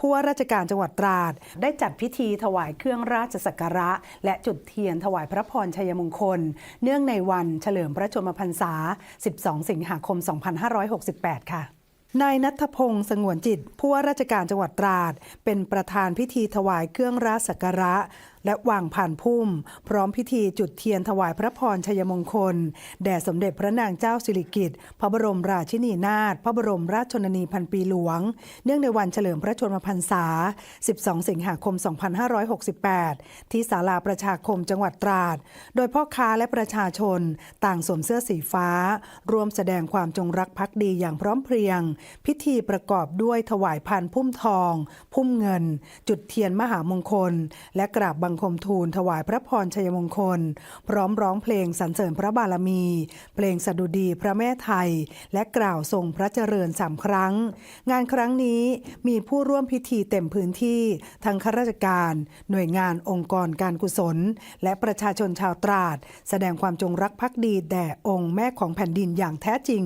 ผู้ว่าราชการจังหวัดตราด ได้จัดพิธีถวายเครื่องราชสักการะ และจุดเทียนถวายพระพรชัยมงคล เนื่องในวันเฉลิมพระชนมพรรษา 12 สิงหาคม 2568 ค่ะนายนัทพงศ์สงวนจิต ผู้ว่าราชการจังหวัดตราด เป็นประธานพิธีถวายเครื่องราชสักการะ และวางผ่านพุ่ม พร้อมพิธีจุดเทียนถวายพระพรชัยมงคล แด่สมเด็จพระนางเจ้าสิริกิติ์พระบรมราชินีนาถพระบรมราชชนนีพันปีหลวง เนื่องในวันเฉลิมพระชนมพรรษา 12 สิงหาคม 2568 ที่ศาลาประชาคมจังหวัดตราด โดยพ่อค้าและประชาชน ต่างสวมเสื้อสีฟ้า รวมแสดงความจงรักภักดีอย่างพร้อมเพรียง พิธีประกอบด้วยถวายพันพุ่มทอง พุ่มเงิน จุดเทียนมหามงคล และกราบบังคมทูลถวายพระพรชัยมงคล พร้อมร้องเพลงสรรเสริญพระบารมี เพลงสดุดีพระแม่ไทย และกล่าวทรงพระเจริญสามครั้ง งานครั้งนี้มีผู้ร่วมพิธีเต็มพื้นที่ทั้งข้าราชการ หน่วยงานองค์กรการกุศล และประชาชนชาวตราด แสดงความจงรักภักดีแด่องค์แม่ของแผ่นดินอย่างแท้จริง